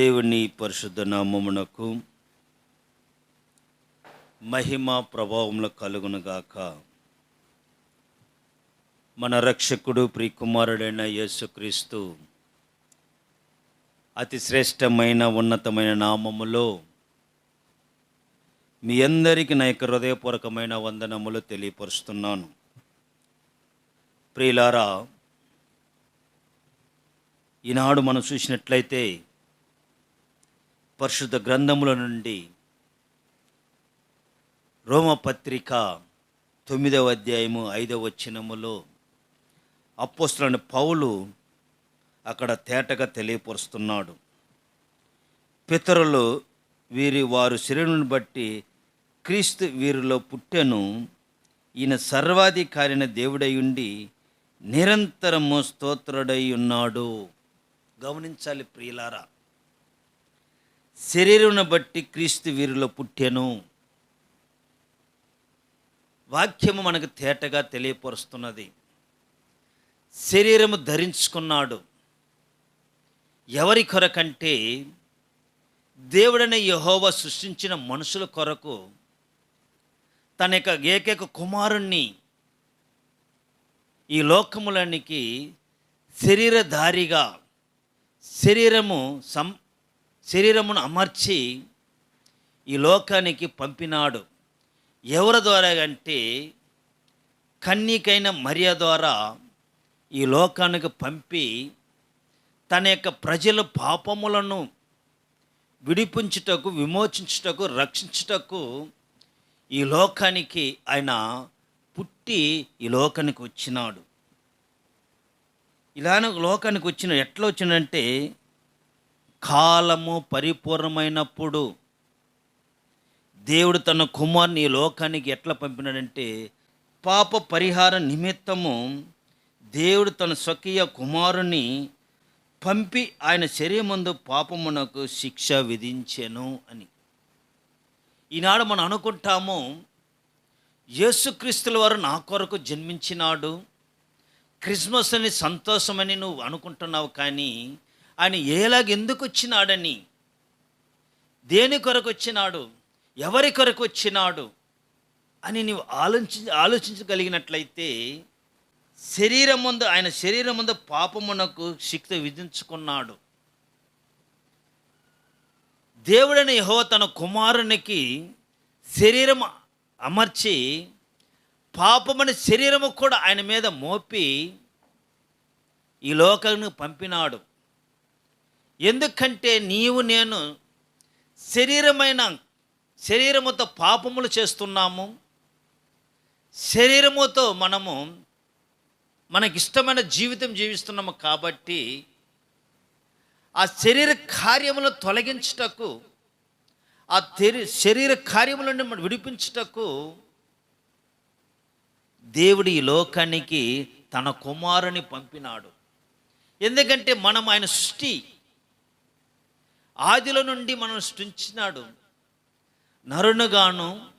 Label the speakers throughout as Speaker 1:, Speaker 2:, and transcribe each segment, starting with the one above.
Speaker 1: దేవుని పరిశుద్ధ నామమునకు మహిమ ప్రభావంలో కలుగునుగాక. మన రక్షకుడు ప్రియకుమారుడైన యేసుక్రీస్తు అతి శ్రేష్టమైన ఉన్నతమైన నామములో మీ అందరికీ నా యొక్క హృదయపూర్వకమైన వందనములు తెలియపరుస్తున్నాను. ప్రియులారా ఈనాడు మనం చూసినట్లయితే పరిశుద్ధ గ్రంథముల నుండి రోమపత్రిక తొమ్మిదవ అధ్యాయము ఐదవ వచ్చినములో అపోస్తులని పౌలు అక్కడ తేటగా తెలియపరుస్తున్నాడు. పితరులు వీరి వారు శరీరుని బట్టి క్రీస్తు వీరిలో పుట్టెను ఈయన సర్వాధికారిన దేవుడై ఉండి నిరంతరము స్తోత్రుడై ఉన్నాడు. గమనించాలి ప్రియులారా శరీరును బట్టి క్రీస్తు వీరిలో పుట్టెను. వాక్యము మనకు తేటగా తెలియపరుస్తున్నది. శరీరము ధరించుకున్నాడు. ఎవరి కొరకంటే దేవుడనే యహోవ సృష్టించిన మనుషుల కొరకు తన యొక్క ఏకైక కుమారుణ్ణి ఈ లోకములనికి శరీరధారిగా శరీరము సం శరీరమును అమర్చి ఈ లోకానికి పంపినాడు. ఎవరి ద్వారా అంటే కన్నీకైన మరియ ద్వారా ఈ లోకానికి పంపి తన యొక్క ప్రజల పాపములను విడిపించుటకు విమోచించుటకు రక్షించుటకు ఈ లోకానికి ఆయన పుట్టి ఈ లోకానికి వచ్చినాడు. ఇలానే లోకానికి వచ్చిన ఎట్లా వచ్చినంటే కాలము పరిపూర్ణమైనప్పుడు దేవుడు తన కుమార్ని ఈ లోకానికి ఎట్లా పంపినాడంటే పాప పరిహార నిమిత్తము దేవుడు తన స్వకీయ కుమారుని పంపి ఆయన శరీరమందు పాపమునకు శిక్ష విధించెను అని. ఈనాడు మనం అనుకుంటాము యేసుక్రీస్తుల వారు నా కొరకు జన్మించినాడు క్రిస్మస్ అని సంతోషమని నువ్వు అనుకుంటున్నావు కానీ ఆయన ఏలాగ ఎందుకు వచ్చినాడని దేని కొరకు వచ్చినాడు ఎవరి కొరకు వచ్చినాడు అని నీవు ఆలోచి ఆలోచించగలిగినట్లయితే శరీరం ముందు ఆయన శరీరం ముందు పాపమునకు శిక్ష విధించుకున్నాడు. దేవుడని యహో తన కుమారునికి శరీరం అమర్చి పాపమని శరీరము కూడా ఆయన మీద మోపి ఈ లోకాన్ని పంపినాడు. ఎందుకంటే నీవు నేను శరీరమైన శరీరముతో పాపములు చేస్తున్నాము. శరీరముతో మనము మనకిష్టమైన జీవితం జీవిస్తున్నాము కాబట్టి ఆ శరీర కార్యములను తొలగించుటకు ఆ తెరి శరీర కార్యముల నుండి మనం విడిపించుటకు దేవుడు ఈ లోకానికి తన కుమారుని పంపినాడు. ఎందుకంటే మనం ఆయన సృష్టి. ఆదిలో నుండి మనం సృష్టించినాడు. నరునుగాను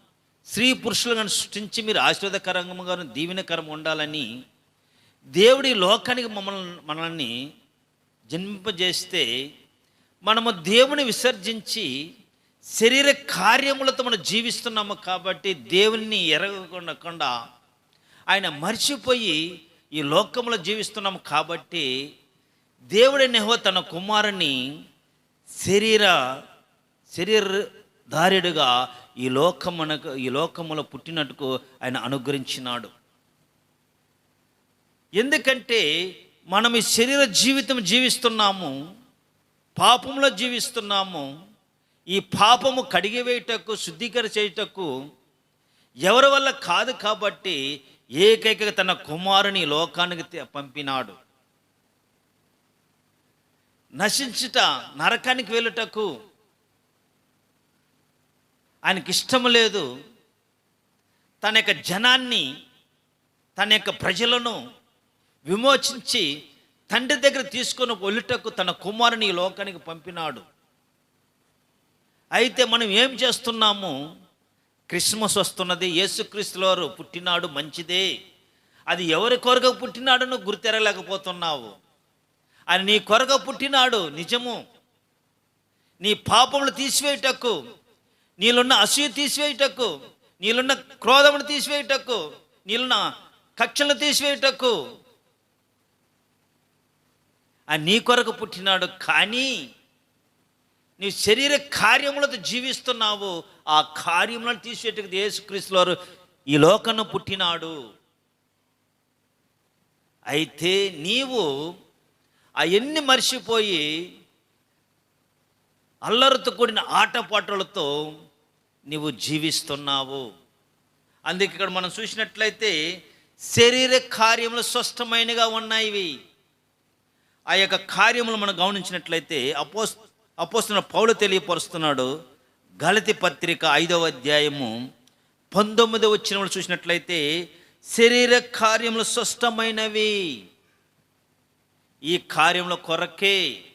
Speaker 1: స్త్రీ పురుషులుగాను సృష్టించి మీరు ఆశీర్వాదకరంగాను దీవెనకరం ఉండాలని దేవుడి లోకానికి మమ్మల్ని మనల్ని జన్మింపజేస్తే మనము దేవుని విసర్జించి శరీర కార్యములతో మనం జీవిస్తున్నాము కాబట్టి దేవుణ్ణి ఎరగకుండా ఆయన మర్చిపోయి ఈ లోకంలో జీవిస్తున్నాము కాబట్టి దేవుడి నెహో తన కుమారుని శరీర శరీరధారుడుగా ఈ లోకమునకు ఈ లోకములో పుట్టినట్టుకు ఆయన అనుగ్రహించినాడు. ఎందుకంటే మనం ఈ శరీర జీవితం జీవిస్తున్నాము పాపంలో జీవిస్తున్నాము ఈ పాపము కడిగివేయటకు శుద్ధీకర చేయుటకు ఎవరి వల్ల కాదు కాబట్టి ఏకైక తన కుమారుని ఈ లోకానికి పంపినాడు. నశించుట నరకానికి వెళ్ళుటకు ఆయనకి ఇష్టం లేదు. తన యొక్క జనాన్ని తన యొక్క ప్రజలను విమోచించి తండ్రి దగ్గర తీసుకొని వెళ్ళుటకు తన కుమారుని ఈ లోకానికి పంపినాడు. అయితే మనం ఏం చేస్తున్నాము? క్రిస్మస్ వస్తున్నది యేసుక్రీస్తుల వారు పుట్టినాడు మంచిదే. అది ఎవరి కొరకు పుట్టినాడో గుర్తెరలేకపోతున్నావు ఆయన నీ కొరకు పుట్టినాడు నిజము. నీ పాపములు తీసివేయటకు నీలున్న అసూయ తీసివేయటకు నీలున్న క్రోధమును తీసివేయటకు నీలున్న కక్షలను తీసివేయటకు. ఆ నీ కొరకు పుట్టినాడు కానీ నీ శరీర కార్యములతో జీవిస్తున్నావు. ఆ కార్యములను తీసేటకు యేసుక్రీస్తు వారు ఈ లోకను పుట్టినాడు. అయితే నీవు అవన్నీ మర్చిపోయి అల్లరితో కూడిన ఆటపాటలతో నీవు జీవిస్తున్నావు. అందుకే ఇక్కడ మనం చూసినట్లయితే శరీర కార్యములు స్పష్టమైనగా ఉన్నాయి. ఇవి. ఆ యొక్క కార్యములు మనం గమనించినట్లయితే అపోస్ అపోస్తున్న పౌలు తెలియపరుస్తున్నాడు. గలతి పత్రిక ఐదవ అధ్యాయము పంతొమ్మిదవ వచ్చిన చూసినట్లయితే శరీర కార్యములు స్పష్టమైనవి. ఈ కార్యంలో కొరకే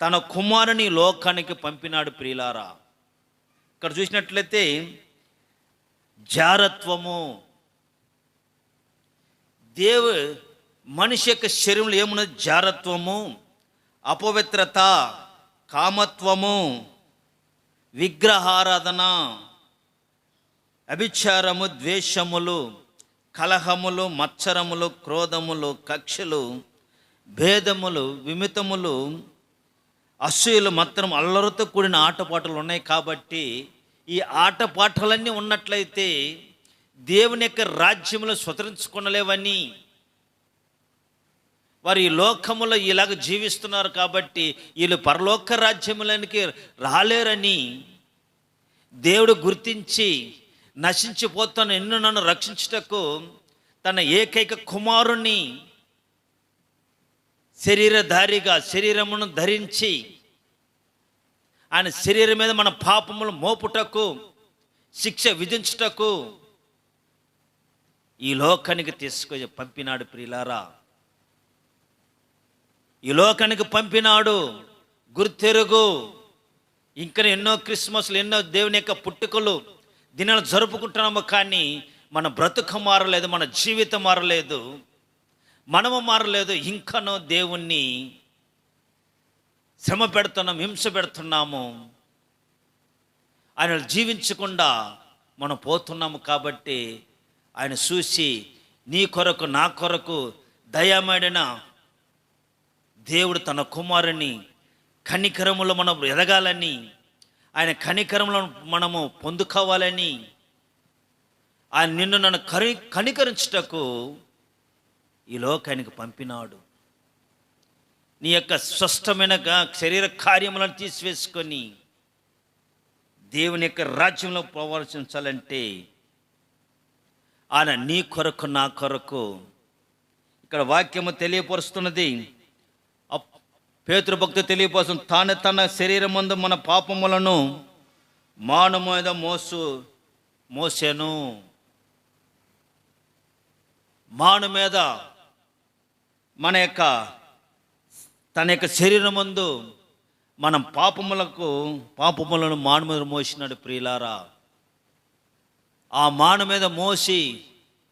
Speaker 1: తన కుమారుని లోకానికి పంపినాడు ప్రియులారా. ఇక్కడ చూసినట్లయితే జారత్వము. దేవు మనిషి యొక్క శరీరంలో ఏమున్నది? జారత్వము అపవిత్రత కామత్వము విగ్రహారాధన అభిచారము ద్వేషములు కలహములు మచ్చరములు క్రోధములు కక్షలు భేదములు విమితములు అసూయలు మాత్రం అల్లరితో కూడిన ఆటపాటలు ఉన్నాయి కాబట్టి ఈ ఆటపాటలన్నీ ఉన్నట్లయితే దేవుని యొక్క రాజ్యములు స్వతరించుకునలేవని వారు ఈ లోకములో ఇలాగ జీవిస్తున్నారు కాబట్టి వీళ్ళు పరలోక రాజ్యములనికి రాలేరని దేవుడు గుర్తించి నశించిపోతున్న ఎన్ను నన్ను రక్షించుటకు తన ఏకైక కుమారుణ్ణి శరీరధారిగా శరీరమును ధరించి ఆయన శరీరం మీద మన పాపములు మోపుటకు శిక్ష విధించుటకు ఈ లోకానికి తీసుకొని పంపినాడు ప్రియులారా. ఈ లోకానికి పంపినాడు గుర్తెరుగు. ఇంకా ఎన్నో క్రిస్మస్లు ఎన్నో దేవుని యొక్క పుట్టుకలు దినాలు జరుపుకుంటున్నాము కానీ మన బ్రతుకు మారలేదు మన జీవితం మారలేదు. మనము మారలేదు ఇంకనో దేవుణ్ణి శ్రమ పెడుతున్నాం హింస పెడుతున్నాము. ఆయన జీవించకుండా మనం పోతున్నాము కాబట్టి ఆయన చూసి నీ కొరకు నా కొరకు దయామడిన దేవుడు తన కుమారుని కనికరములో మనం ఎదగాలని ఆయన కనికరములను మనము పొందుకోవాలని ఆయన నిన్ను నన్ను కరి కనికరించుటకు ఈ లోకానికి పంపినాడు. నీ యొక్క స్పష్టమైన శరీర కార్యములను తీసివేసుకొని దేవుని యొక్క రాజ్యంలో ప్రవర్తించాలంటే ఆయన నీ కొరకు నా కొరకు ఇక్కడ వాక్యము తెలియపరుస్తున్నది. పేతృభక్తి తెలియపరుస్తుంది తాను తన శరీరం ముందు మన పాపములను మాను మీద మోసు మోసాను. మాను మీద మన యొక్క తన యొక్క శరీరం ముందు మనం పాపములకు పాపములను మాను మీద మోసినాడు ప్రియులారా. ఆ మాను మీద మోసి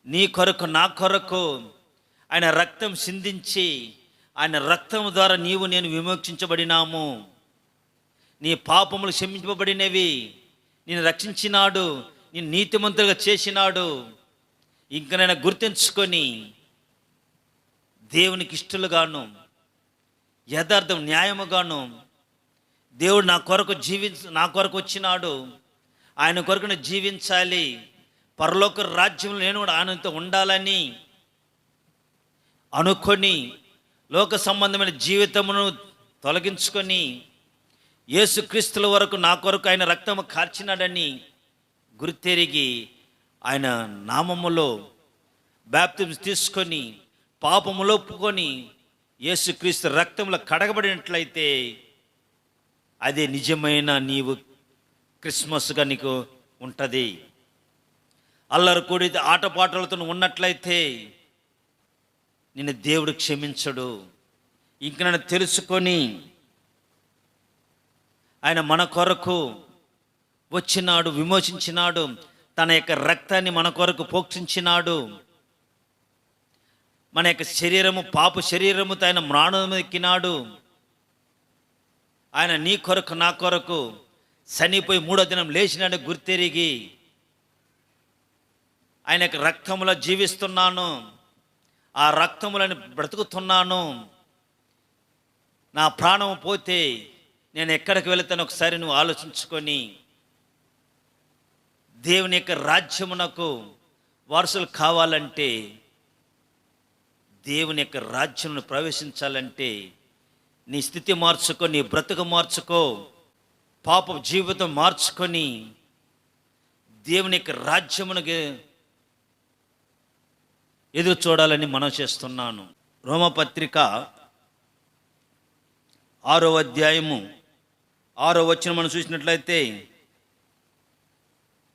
Speaker 1: నీ కొరకు నా కొరకు ఆయన రక్తం సిందించి ఆయన రక్తం ద్వారా నీవు నేను విమోక్షించబడినాము నీ పాపములు క్షమించబడినవి. నేను రక్షించినాడు నేను నీతిమంతులుగా చేసినాడు. ఇంక నేను గుర్తించుకొని దేవునికి ఇష్టలుగాను యథార్థం న్యాయముగాను దేవుడు నా కొరకు జీవించ నా కొరకు వచ్చినాడు. ఆయన కొరకు నేను జీవించాలి. పరలోక రాజ్యంలో నేను కూడా ఆయనతో ఉండాలని అనుకొని లోక సంబంధమైన జీవితమును తొలగించుకొని యేసుక్రీస్తుల వరకు నా కొరకు ఆయన రక్తము కార్చినాడని గుర్తెరిగి ఆయన నామములో బ్యాప్తిజం తీసుకొని పాపములో ఒప్పుకొని యేసుక్రీస్తు రక్తంలో కడగబడినట్లయితే అదే నిజమైన నీవు క్రిస్మస్గా నీకు ఉంటుంది. అల్లరి కూడి ఆటపాటలతో ఉన్నట్లయితే నిన్ను దేవుడు క్షమించడు. ఇంక నన్ను తెలుసుకొని ఆయన మన కొరకు వచ్చినాడు విమోచించినాడు తన యొక్క రక్తాన్ని మన కొరకు పోక్షించినాడు. మన యొక్క శరీరము పాప శరీరము ఆయన మ్రాణం ఎక్కినాడు. ఆయన నీ కొరకు నా కొరకు చనిపోయి మూడో దినం లేచినాడు గుర్తెరిగి. ఆయన యొక్క రక్తములో జీవిస్తున్నాను. ఆ రక్తములను బ్రతుకుతున్నాను. నా ప్రాణం పోతే నేను ఎక్కడికి వెళతాను ఒకసారి నువ్వు ఆలోచించుకొని దేవుని యొక్క రాజ్యమునకు వారసులు కావాలంటే దేవుని యొక్క రాజ్యంను ప్రవేశించాలంటే నీ స్థితి మార్చుకో నీ బ్రతుకు మార్చుకో పాప జీవితం మార్చుకొని దేవుని యొక్క రాజ్యమును ఎదురు చూడాలని మనం చేస్తున్నాను. రోమపత్రిక ఆరో అధ్యాయము ఆరో వచ్చిన మనం చూసినట్లయితే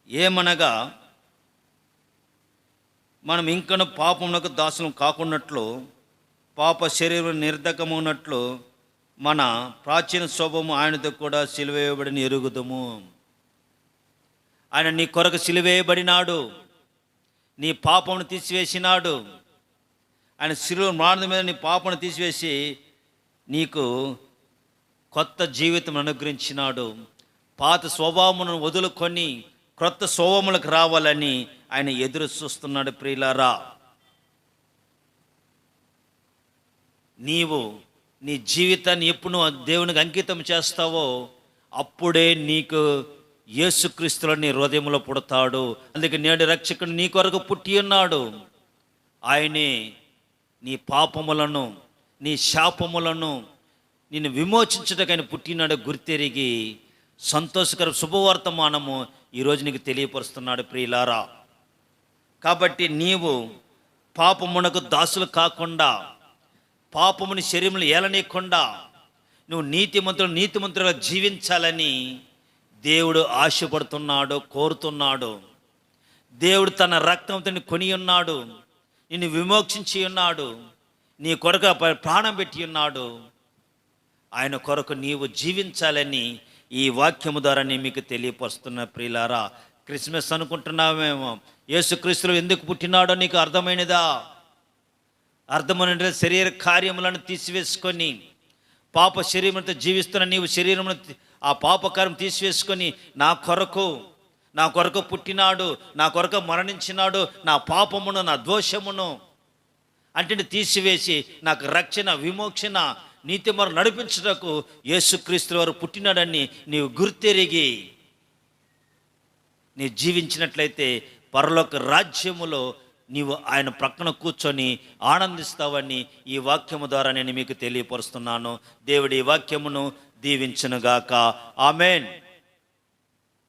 Speaker 1: ఏమనగా మనం ఇంకను పాపమునకు దాసులం కాకున్నట్లు పాప శరీరం నిర్ధకమున్నట్లు మన ప్రాచీన శోభము ఆయనతో కూడా సిలువేయబడిన ఎరుగుదము. ఆయన నీ కొరకు సిలువేయబడినాడు నీ పాపమును తీసివేసినాడు. ఆయన శిలువ మానద మీద నీ పాపను తీసివేసి నీకు కొత్త జీవితం అనుగ్రహించినాడు. పాత స్వభావమును వదులుకొని క్రొత్త సోవములకు రావాలని ఆయన ఎదురు చూస్తున్నాడు ప్రియులారా. నీవు నీ జీవితాన్ని ఎప్పుడు నువ్వు దేవునికి అంకితం చేస్తావో అప్పుడే నీకు యేసుక్రీస్తులో నీ హృదయంలో పుడతాడు. అందుకే నేడు రక్షకుడు నీ కొరకు పుట్టి ఉన్నాడు. ఆయనే నీ పాపములను నీ శాపములను నిన్ను విమోచించటకైనా పుట్టినాడు గుర్తెరిగి సంతోషకర శుభవర్తమానము ఈరోజు నీకు తెలియపరుస్తున్నాడు ప్రియులారా. కాబట్టి నీవు పాపమునకు దాసులు కాకుండా పాపముని శరీరములు ఏలనీయకుండా నువ్వు నీతిమంతులు నీతిమంతులుగా జీవించాలని దేవుడు ఆశపడుతున్నాడు కోరుతున్నాడు. దేవుడు తన రక్తంతో కొని ఉన్నాడు నిన్ను విమోక్షించి ఉన్నాడు నీ కొరకు ప్రాణం పెట్టి ఉన్నాడు. ఆయన కొరకు నీవు జీవించాలని ఈ వాక్యము ద్వారా నేను మీకు తెలియపరుస్తున్న ప్రియులారా క్రిస్మస్ అనుకుంటున్నామేమో యేసుక్రీస్తులు ఎందుకు పుట్టినాడో నీకు అర్థమైనదా? అర్థమైన శరీర కార్యములను తీసివేసుకొని పాప శరీరంతో జీవిస్తున్న నీవు శరీరమును ఆ పాపకారం తీసివేసుకొని నా కొరకు నా కొరకు పుట్టినాడు నా కొరకు మరణించినాడు నా పాపమును నా దోషమును అంటే తీసివేసి నాకు రక్షణ విమోక్షణ నీతి మరి నడిపించుటకు యేసుక్రీస్తు వారు పుట్టినాడని నీవు గుర్తెరిగి నీ జీవించినట్లయితే పరలోక రాజ్యములో నీవు ఆయన ప్రక్కన కూర్చొని ఆనందిస్తావని ఈ వాక్యము ద్వారా నేను మీకు తెలియపరుస్తున్నాను. దేవుడి ఈ వాక్యమును దీవించునుగాక. ఆమెన్.